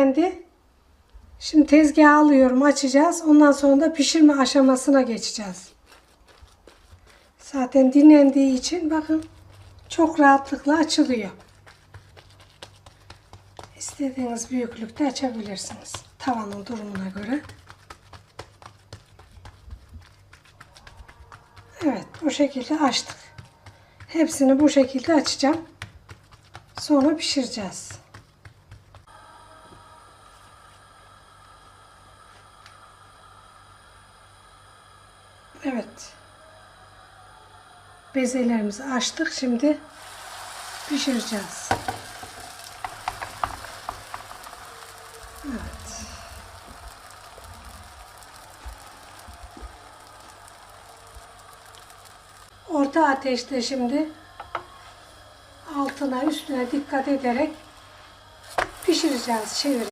Şimdi, şimdi tezgaha alıyorum açacağız. Ondan sonra da pişirme aşamasına geçeceğiz. Zaten dinlendiği için bakın çok rahatlıkla açılıyor. İstediğiniz büyüklükte açabilirsiniz. Tavanın durumuna göre. Evet bu şekilde açtık. Hepsini bu şekilde açacağım. Sonra pişireceğiz. Evet. Bezelerimizi açtık. Şimdi pişireceğiz. Evet. Orta ateşte şimdi altına üstüne dikkat ederek pişireceğiz. Çevir.